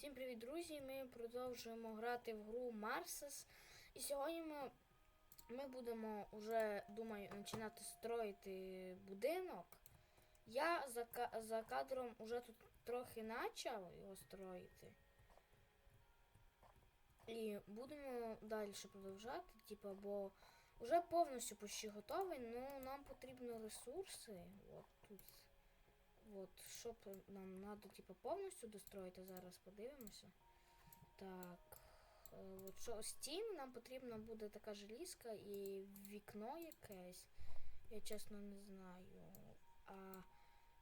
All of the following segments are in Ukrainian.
Всім привіт, друзі! Ми продовжуємо грати в гру Марсес. І сьогодні ми, ми будемо вже, думаю, починати строїти будинок. Я за, за кадром вже тут трохи почав його строїти. І будемо далі продовжати, типу, бо вже повністю почти готовий, ну нам потрібні ресурси. От тут. От, щоб нам треба, типу, повністю достроїти, зараз подивимося. Так. е, От що стін нам потрібна буде така желізка і вікно якесь. Я чесно не знаю. А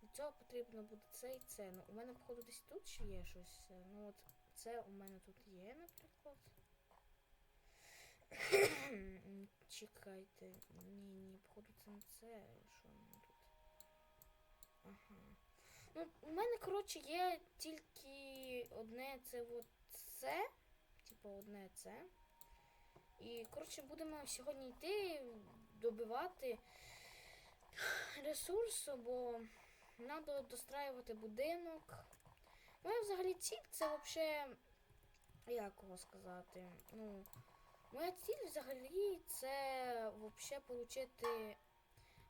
для цього потрібно буде це і це. Ну, у мене, походу, десь тут ще є щось. Ну от це у мене тут є, наприклад. Чекайте. Ні, ні, походу це не це. Що? Ну, у мене, коротше, є тільки одне це от це. Типу, одне це. І, коротше, будемо сьогодні йти добивати ресурсу, бо треба достраювати будинок. Моя взагалі ціль це взагалі, як його сказати, ну, моя ціль взагалі це взагалі отримати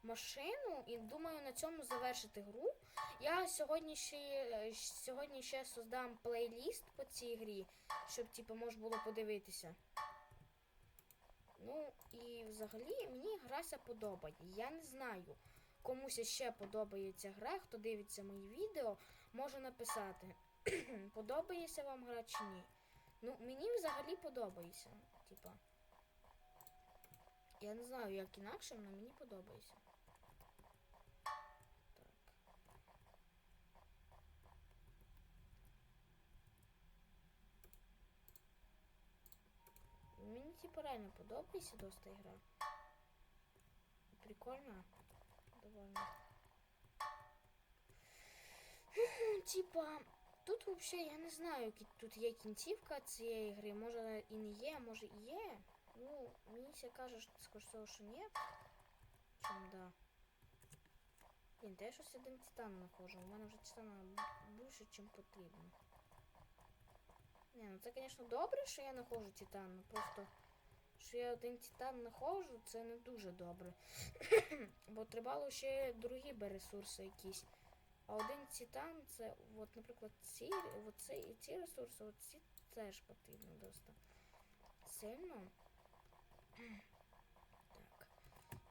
машину і думаю на цьому завершити гру. Я сьогодні ще е, сьогодні ще создам плейліст по цій грі, щоб типу, можна було подивитися. Ну і взагалі мені грася подобає. Я не знаю. Комусь ще подобається гра, хто дивиться мої відео, може написати, подобається вам гра чи ні. Ну, мені взагалі подобається. Типа. Я не знаю, як інакше, але мені подобається. Так. Типу реально подобається доста ігра. Прикольно. Довольно. Типа, тут вообще я не знаю, тут є кінцівка цієї гри. Може і не є, може і є. Ну, мені все каже, всього, що ні. Чим да. Блін, та я щось один титан знаходжу. У мене вже титана більше, ніж потрібно. Не, ну це, звісно, добре, що я знаходжу титан, ну просто що я один титан знаходжу, це не дуже добре. Бо треба ще другі би ресурси якісь. А один титан це, от, наприклад, ці, от ці, і ці ресурси, от ці теж потрібно доста сильно. Так.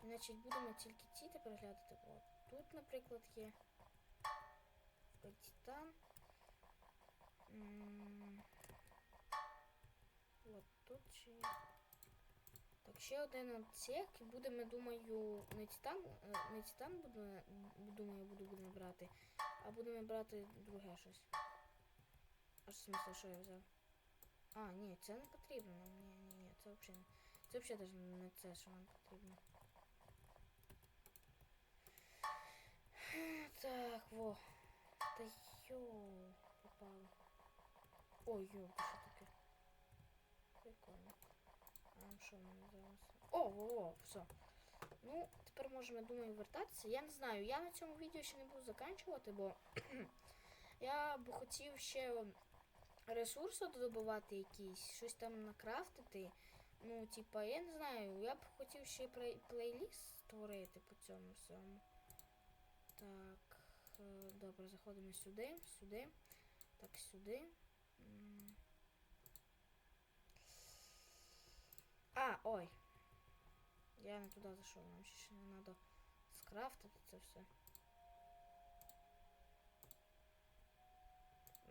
Значить, будемо тільки ці тепер глядати. От тут, наприклад, є титан. М, От тут ще є. Ще один отсек. І будемо, думаю, не титан, е, не титан буду, думаю, буду, будемо брати, а будемо брати друге щось. Аж в смысле, що я взяв? А, ні, це не потрібно. Ні, ні, ні, це взагалі. Це взагалі навіть не це, що нам потрібно. Так, во. Та йоу, попало. Ой, йоу, що таке? Прикольно. А що мене зараз? О, во, во, все. Ну, тепер можемо, я думаю, вертатися. Я не знаю, я на цьому відео ще не буду заканчувати, бо я б хотів ще ресурси додобувати якісь, щось там накрафтити. Ну, типа, я не знаю, я б хотів ще плей- плейліст створити по цьому всьому. Так, е, добре, заходимо сюди, сюди. Так, сюди. Ой. Я не туди зайшов, нам ще ще не треба скрафтити це все.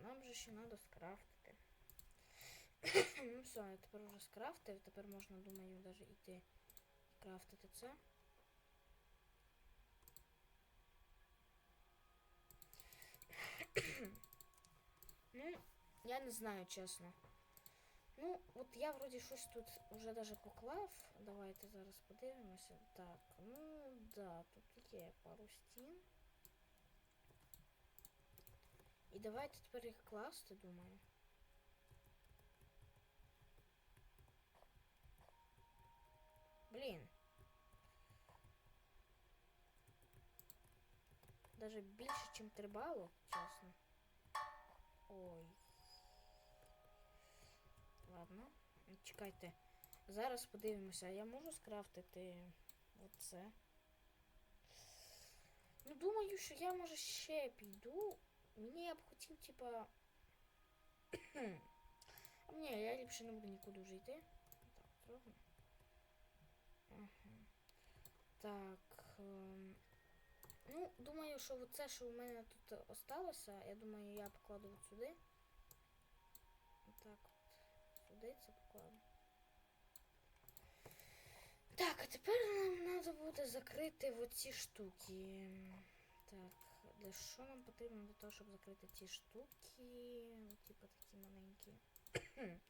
Нам же ще треба скрафтити. ну все, я тепер вже скрафтив, тепер можна, думаю, навіть йти крафтити це. ну, я не знаю, чесно. Ну, от я вроді щось тут вже даже поклав. Давайте зараз подивимося. Так, ну да, тут є пару стін. І давайте тепер їх класти, думаю. Блін. Даже більше, ніж три балу, чесно. Ой. Ладно. Чекайте. Зараз подивимося, я можу скрафтити оце. Ну, думаю, що я може ще піду. Мені я б хотів, типа. Ні, я ліпше не буду нікуди вже йти. Так, зробимо. Ага. Так. ем, Ну, думаю, що оце, що у мене тут осталося, я думаю, я покладу сюди. Сюди це покладу. Так, а тепер нам треба буде закрити оці штуки. Так, для що нам потрібно для того, щоб закрити ці штуки? Типа такі маленькі.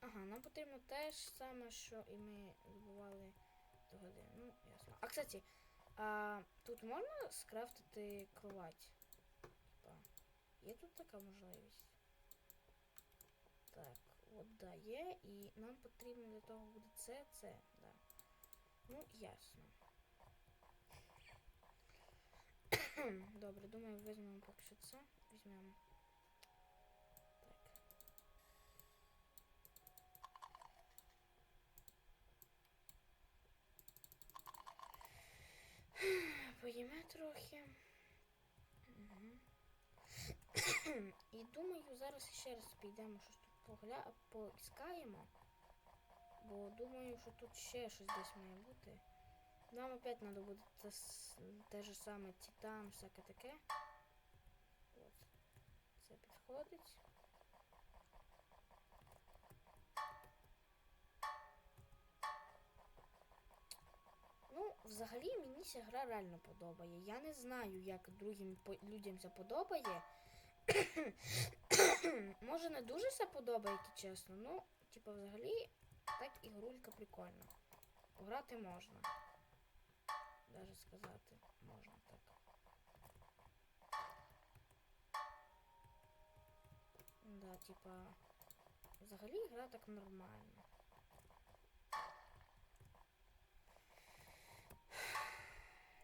ага, нам потрібно те ж саме, що і ми добували до години. Ну, ясно. А кстати, а тут можна скрафтити кровать? Типа, є тут така можливість? Так, от да, є. І нам потрібно для того буде це, це, да. Ну, ясно. Добре, думаю, візьмемо поки що це. Візьмемо. Так. Поїме трохи. Угу. І думаю, зараз ще раз підемо щось погля... поіскаємо. Бо думаю, що тут ще щось десь має бути. Нам опять треба буде те, те же саме титан, всяке таке. От. Це підходить. Ну, взагалі мені ця гра реально подобає. Я не знаю, як другим людям це подобає. Може не дуже все подобає, як і чесно. Ну, типу, взагалі, так ігрулька прикольна. Пограти можна. Даже сказати можна так. Да, типа. Взагалі гра так нормально.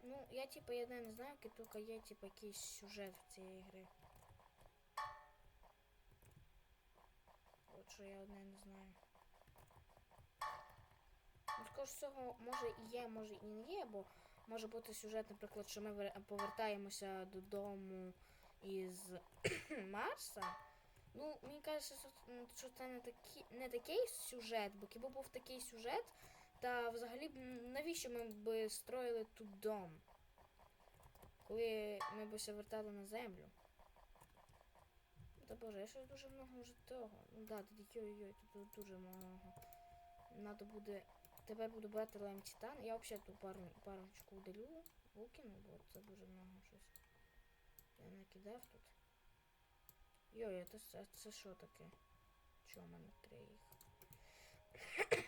Ну, я типа я не знаю, тільки є типа якийсь сюжет в цієї гри. Що я одне не знаю. Ну, скоріш всього, може і є, може і не є, бо може бути сюжет, наприклад, що ми повертаємося додому із Марса. Ну, мені кажеться, що, це не, такі, не такий сюжет, бо якби був такий сюжет, та взагалі б навіщо ми б строїли тут дом? Коли ми б вертали на землю. Та боже, я щось дуже много вже того. Ну да, тут йой-йой, тут, дуже много. Надо буде. Тепер буду брати лайм титан. Я взагалі ту пару, парочку удалю, викину, бо це дуже много щось. Я накидав тут. Йой, це, це що таке? Чого в мене три їх?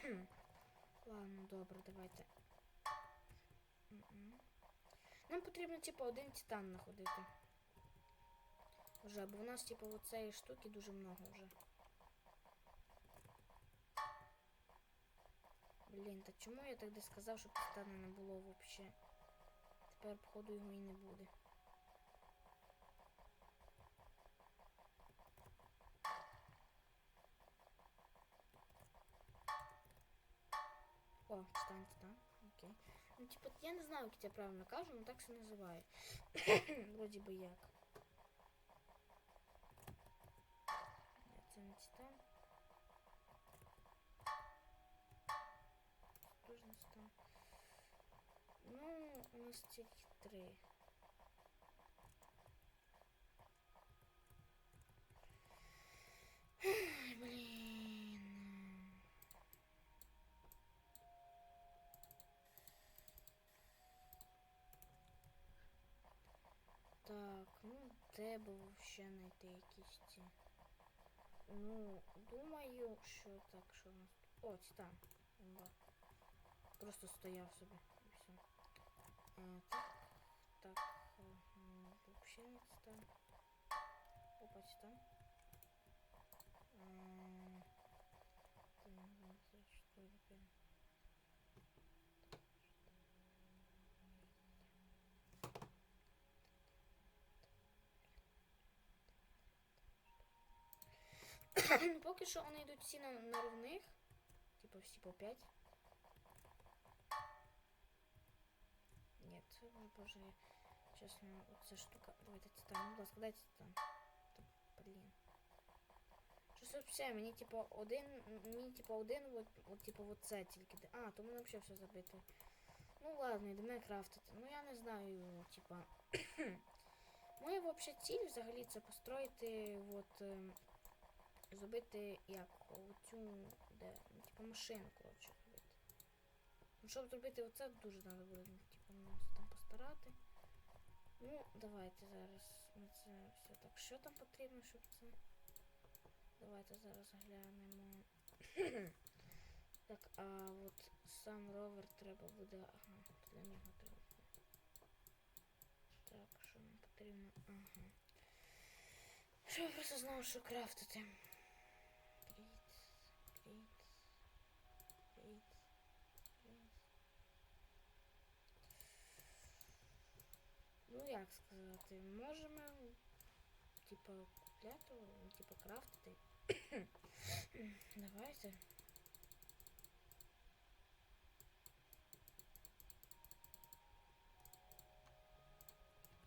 Ладно, добре, давайте. Нам потрібно, типу, один титан знаходити. Вже, бо в нас, типу, оцеї штуки дуже много вже. Блін, та чому я тоді сказав, щоб титана не було взагалі? Тепер, походу, його і не буде. О, титан, титан. Окей. Ну, типа, я не знаю, як я правильно кажу, но так це називає. Вроді би як. Ні, Це не титан. Тоже не титан. Ну, у нас тільки три. Ай, блін. Так, ну де би вообще знайти якісь ці. Ну, думаю, що так, що у нас. тут- О, титан. Імба. Просто стояв собі і все. Е, так, так, е, м, вообще не титан. Опа, титан. Ну, Поки що вони йдуть всі на, на ровних. Типа всі по 5. Ні, вже боже. Чесно, оця штука. Давайте титан, будь ласка, дайте титан. Та, блін. Щось все, мені типа один. Мені типа один, от, от типа от це тільки. А, то мене взагалі все забито. Ну ладно, йдемо крафтити. Ну я не знаю, типа. Моя взагалі ціль взагалі це построїти от. Зробити як оцю, де, ну, типу машину, коротше, зробити. Ну, щоб зробити оце, дуже треба буде, ну, типу, там постарати. Ну, давайте зараз ми це все так. Що там потрібно, щоб це. Давайте зараз глянемо. так, а от сам ровер треба буде. Ага, для нього треба буде. Так, що нам потрібно? Ага. Що я просто знав, що крафтити. Як сказати, можемо, типа, купляти, типа, крафтити. Давайте.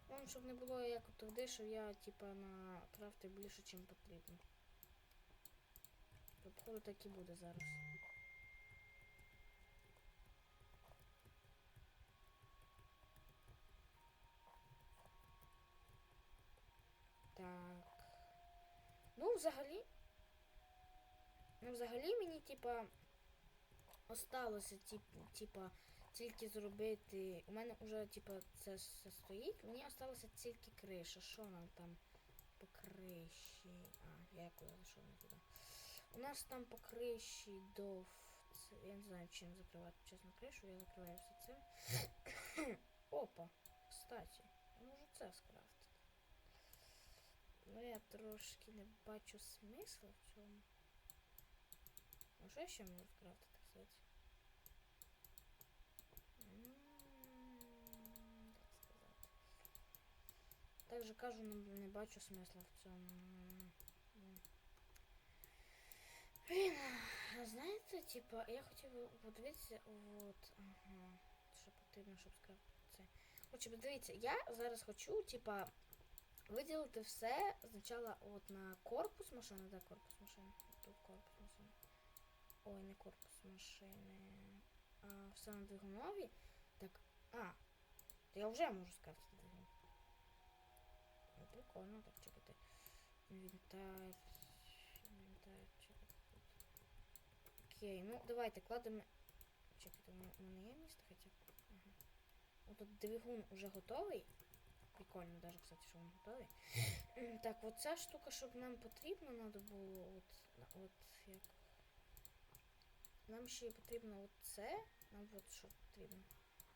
Вон, щоб не було як туди, що я, типа, на крафти більше, чим потрібно. Походу так і буде зараз. Так. Ну, взагалі. Ну, взагалі мені, типа, осталося, типа, тільки зробити. У мене вже, типа, це все стоїть. Мені осталося тільки криша. Що нам там по криші? А, я куди зайшов не туди. У нас там по криші до. Це, я не знаю, чим закривати чесно кришу, я закриваю все цим. Опа, кстати, я можу це скрафтити. Ну я трошки не бачу смисла в цьому. Ну що ще можу скрафтити, кстати? Як сказати? Так же кажу, не, бачу смисла в цьому. Блін, знаєте, типа, я хотів подивитися, от, ага, що потрібно, щоб скрафтити це. Хоче, дивіться, я зараз хочу, типа, виділити все спочатку от на корпус машини, де корпус машини? Тут корпус машини. Ой, не корпус машини. А все на двигунові. Так, а, то я вже можу скрафтити двигун. Ну, прикольно, так чекайте. Інвентар. Інвентар, чекайте. Окей, ну давайте кладемо. Чекайте, у мене- є місце хоча б. Ага. Отут двигун уже готовий. Прикольно, даже, кстати, що він готовий. Так, от ця штука, щоб нам потрібно, треба було от, от як. Нам ще потрібно от це. Нам от що потрібно.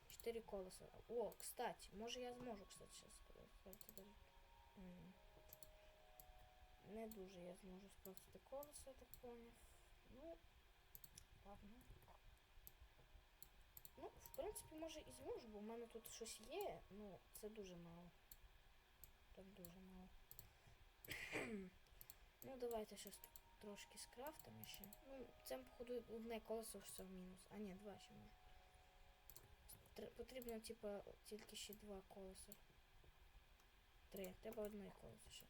Чотири колеса. О, кстати, може я зможу, кстати, зараз сказати Не дуже я зможу скласти колеса, так поняв. Ну, ладно. В принципі, може і зможу, бо в мене тут щось є, ну, це дуже мало. Там дуже мало. ну, давайте щось трошки скрафтимо ще. Ну, це, походу, одне колесо все в мінус. А ні, два ще можу. Тр- Потрібно, типа, тільки ще два колеса. Три. Треба одне колесо ще.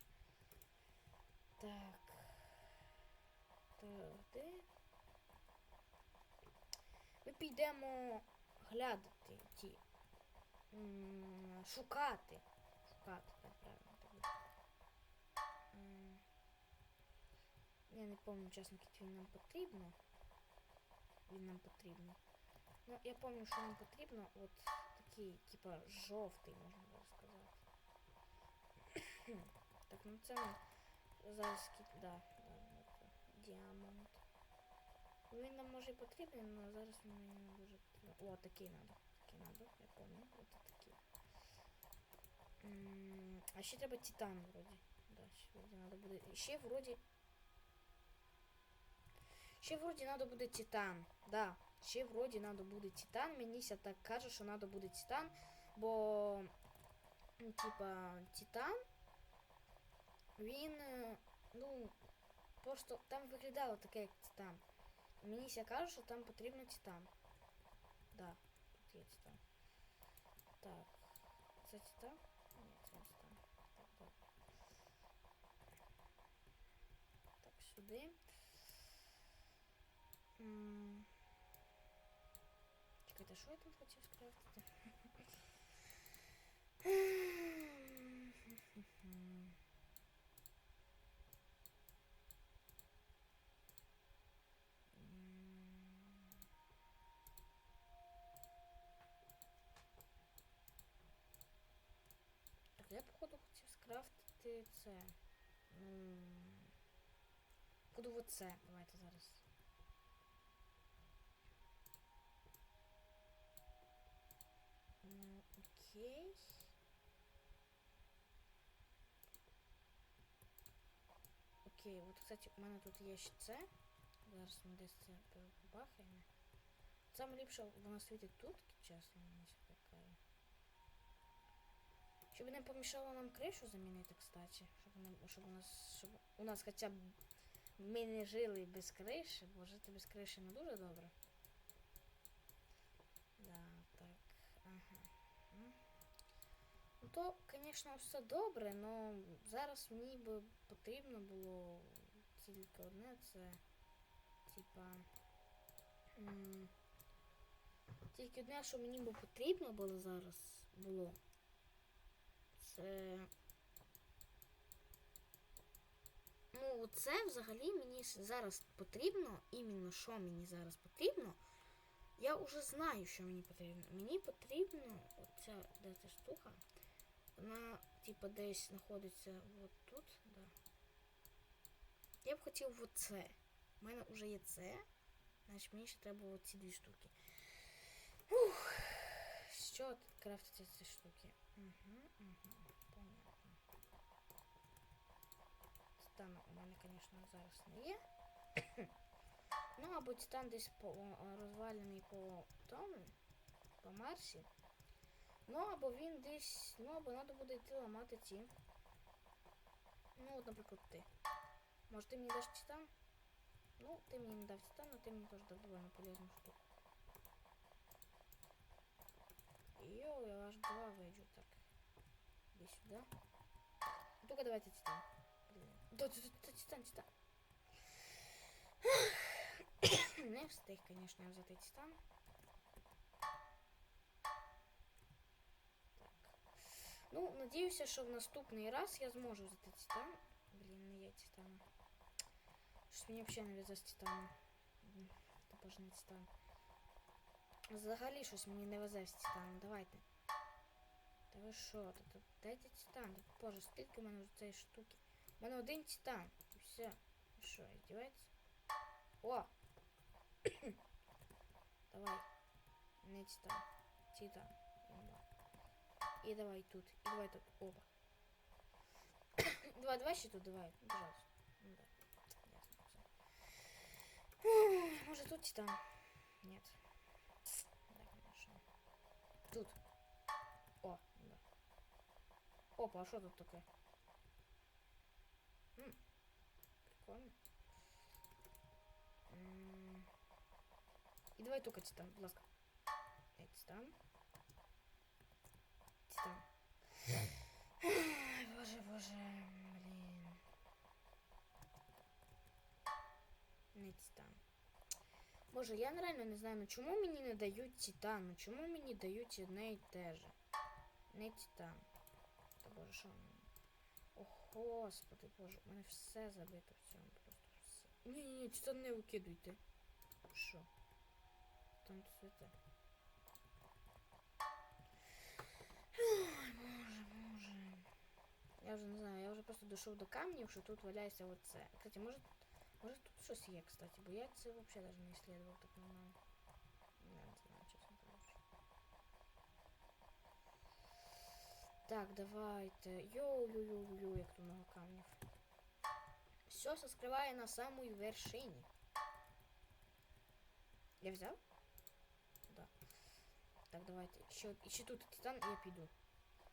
Так. Туди. Ми підемо глядати ті. м, Шукати. Шукати, так правильно так буде. М, Я не пам'ятаю, чесно, який він нам потрібно. Він нам потрібно. Ну, я пам'ятаю, що нам потрібно от такий, типа, жовтий, можна було сказати. так, ну це ми зараз скіп, да, да, ну, це діамант. Ну, Він нам може і потрібен, але зараз він мені не дуже потрібен. О, такий надо. Такий надо, я пам'ятаю. От такий. М, А ще треба титан вроді. Да, ще вроді надо буде. і Ще вроді. Ще вроді надо буде титан. Да. Ще вроді надо буде титан. Мені ся так каже, що надо буде титан. Бо. м, Типа, титан. Він. е, Ну. По просто там виглядало таке, як титан. І мені ся каже, що там потрібно титан. Да, тут є титан. Так. Це титан? Ні, це не титан. Так, так. Так, сюди. М. Чекайте, що я там хотів скрафтити? я походу хотів скрафтити це. Походу вот це. Давайте зараз. Окей. Окей, от, кстати, у мене тут є ще це. Зараз ми десь це побахаємо. Саме ліпше воно світить тут, чесно, мені. Щоб не помішало нам кришу замінити, кстати. Щоб, не, щоб у нас. Щоб у нас хоча б ми не жили без криші, бо жити без криші не дуже добре. Да, так. Ага. Ну то, звісно, все добре, але зараз мені би потрібно було тільки одне, це типа. Тільки одне, що мені би потрібно було зараз було. Це. Ну, це взагалі мені зараз потрібно, іменно що мені зараз потрібно. Я вже знаю, що мені потрібно. Мені потрібно оця де ця штука. Вона, типа, десь знаходиться от тут, да. Я б хотів оце. У мене вже є це. Значить мені ще треба оці дві штуки. Ух. Що крафтиться ці штуки? Угу, угу. мене, звісно, зараз не є. ну, або титан десь по, о, розвалений по тому, по Марсі. Ну, або він десь. Ну, або треба буде йти ламати ці. Ну, от, наприклад, ти. Може, ти мені даш титан? Ну, ти мені не дав титан, але ти мені теж дав довольно полезну штуку. Йоу, я аж два вейджу так. Иди сюда. Только давайте титан. Блин. Да, да, да, титан, титан. Не встиг, конечно, взяти титан. Так. Ну, надіюся, що в наступний раз я зможу взяти титан. Блін, не є титан. Щось мені взагалі не везе з титаном. М, Типа ж не титан. Взагалі щось мені не везе з титаном. Давайте. Та ви що? Та, та, дайте титан. Та, Боже, скільки в мене вже цієї штуки? У мене один титан. І все. Ви що, издеваєтесь? О! давай. Не титан. Титан. Имба. І давай тут. І давай тут. Оба. давай, давай ще тут, давай. Ну, Пожалуйста. Ну да. Ясно. Все. Ой, Может тут титан? Нет. Да, конечно. Тут. О, да. Опа, а что тут такое? М, прикольно. М, И давай только титан, будь ласка. Э, титан. Титан. Ой, боже, боже, блин. Не титан. Боже, я реально не знаю, ну чому мені не дають титан? Ну чому мені дають одне і те же? Не титан. Та боже, що мені? О, господи, боже, у мене все забито в цьому просто все. Ні, ні, ні, титан не викидуйте. Що? Там цвіте. Ой, боже, боже. Я вже не знаю, я вже просто дійшов до камнів, що тут валяється оце. Кстати, може, може тут щось є, кстати, бо я це взагалі навіть не исследував так нормально. Так, давайте. Йоу-йоу-йоу-йоу, як тут много камнів. Все скрыває на самой вершині. Я взяв? Да. Так, давайте. Ще, ще тут титан, і я піду.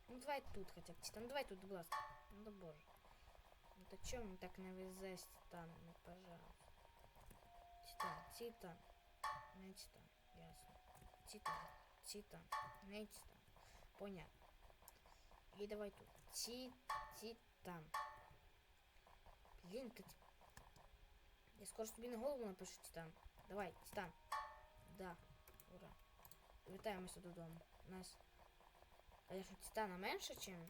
Ну давай тут хотя б титан. Давай тут, будь ласка. Ну да боже. Ну то чому мені так не везе з титан, ну пожалуйста. Титан, титан. Не титан, ясно. Титан, титан, не титан. Понятно. І давай тут. Ті, титан. Блін, ти... Я скоро собі на голову напишу титан. Давай, титан. Да, ура. Вітаємося додому. У нас, конечно, титана менше, чим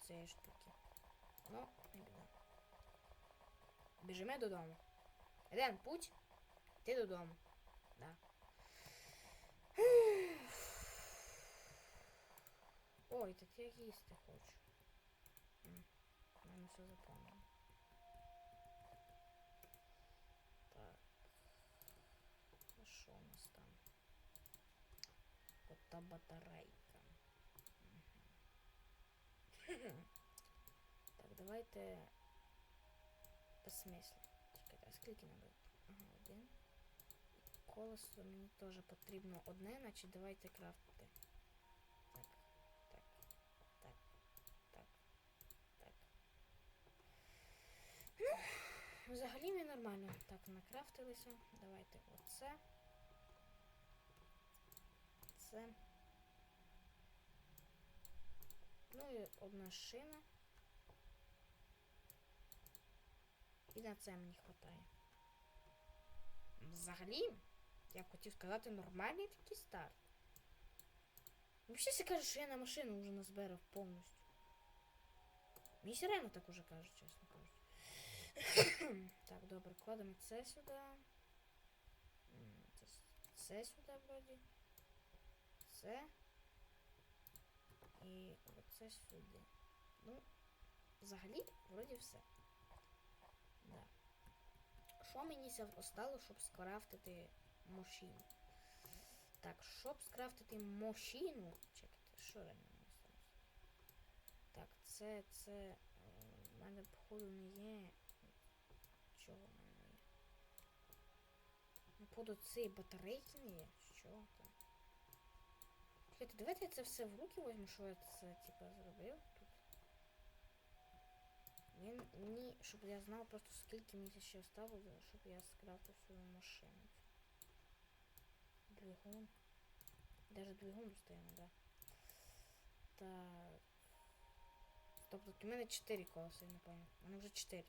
цієї штуки. Ну, не біда. Біжимо додому. Еден, путь. Ти додому. Да. Ой, так я їсти хочу. М, в мене все заповнено. Так. А що у нас там? Ота батарейка. Мгм. Так, давайте безсмисло. Чекайте, а скільки надо? Ага, один. І колесо мені теж потрібно одне, значить давайте крафтити. Ну, взагалі ми нормально. Так, накрафтилися. Давайте оце. Це. Ну і одна шина. І на це мені вистачає. Взагалі, я б хотів сказати, нормальний такий старт. Взагалі всі кажуть, що я на машину вже назбирав повністю. Мені все реально так уже кажуть, чесно. так, добре, кладемо це сюди. Це, це сюди вроді. Це. І оце сюди. Ну, взагалі, вроді все. Да. Що мені ся осталось, щоб скрафтити машину? Так, щоб скрафтити машину. Чекайте, що реально осталось? Так, це, це. е, В мене, походу, не є. Чого в мене не є? Походу, цієї батарейки не є. Що там? Чекайте, давайте я це все в руки візьму, що я це, типа, зробив тут. Він мені, щоб я знав просто скільки мені ще осталось, щоб я скрафтив свою машину. Двигун. Даже двигун достаємо, да. Так. Тут у мене 4 колеса, я не понял. У мене вже 4.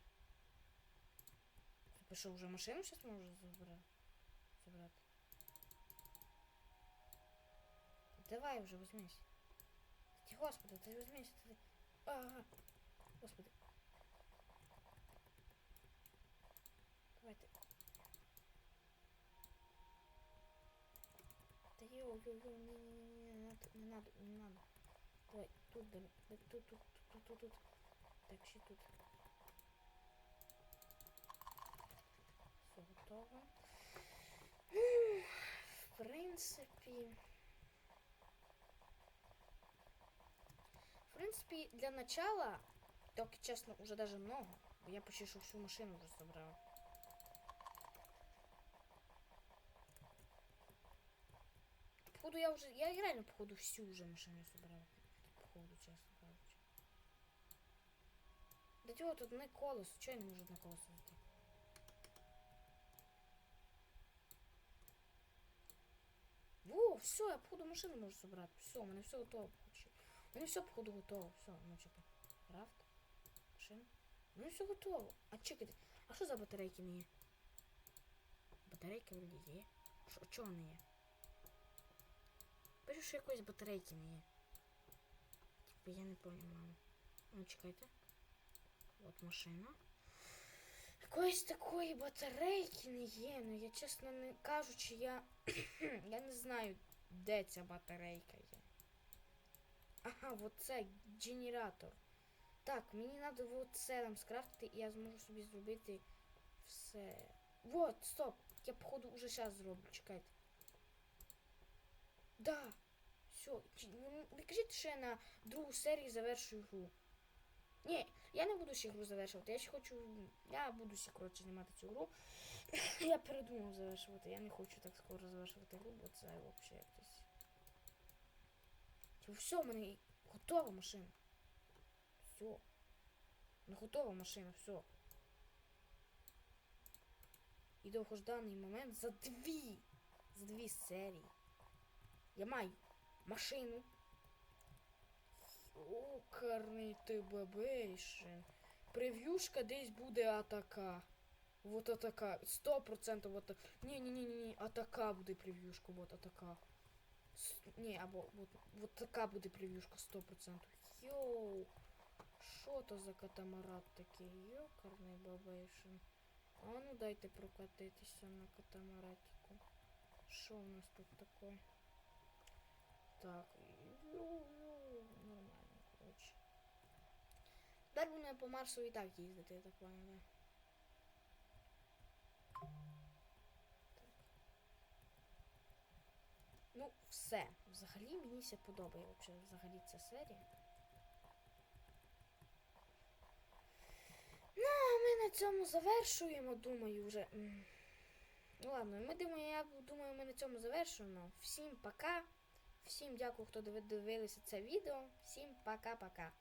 Тобто що, вже машину зараз можу забрати? Забрати. Давай вже візьмись. Ти, господи, ти візьмись. Ти... Ага. Господи. Давайте. Да йоу, йоу, йоу, не, не, не, не, надо, не надо, не надо. Давай, тут, бери, бери, тут, тут, тут, тут, тут. Так, ще тут. Все готово. Ну, В принципі. В принципі, для начала, так честно, уже даже много. Бо я почти що всю машину вже собрав. Походу я уже. Я реально, походу, всю уже машину собрав. Походу, чесно кажучи. Да чого тут не колесо? Чого я не можу на колесо зайти? Во, все, я походу машину можу собрати. Все, у мене все готово. У мене все, походу, готово. Все, ну чекай. Крафт. Машина. У мене все готово. А чекайте, а що за батарейки не є? Батарейки вроді є. Що, чого не є? Пишу, що якоїсь батарейки не є. Типа я не понимаю. Ну, чекайте. От машина. Якоїсь такої батарейки не є. Ну я чесно не кажучи, я. я не знаю, де ця батарейка є. Ага, вот це генератор. Так, мені треба вот це там скрафтити, і я зможу собі зробити все. Вот, стоп! Я походу уже зараз зроблю, чекайте. Да. Все. Не кажіть, що я на другу серію завершую гру. Ні, я не буду ще гру завершувати. Я ще хочу. Я буду ще коротше знімати цю гру. я передумав завершувати. Я не хочу так скоро завершувати гру, бо це взагалі якось. Типу, все, в мене готова машина. Все. Ну готова машина, все. і довгожданий момент за дві. За дві серії. Я маю машину. Йокарний ти бабейшин. Прев'юшка десь буде атака. Вот атака. Сто процентів вот Ні, ні, ні, ні, ні. Атака буде прев'юшка, вот атака. Ні, або вот, вот така буде прев'юшка 100%. Йоу. Що то за катамарат такий? Йокарний бабейшин. А ну дайте прокатитися на катамаратику. Що у нас тут таке? Так. йоу-йоу, Нормально, коротше. Тепер будемо по Марсу і так їздити, я так поняла. Ну, все. Взагалі мені це подобає взагалі ця серія. Ну, а ми на цьому завершуємо, думаю, вже. Ну ладно, ми думаю, я думаю, ми на цьому завершуємо. Всім пока. Всім дякую, хто диви- дивилися це відео. Всім пока-пока.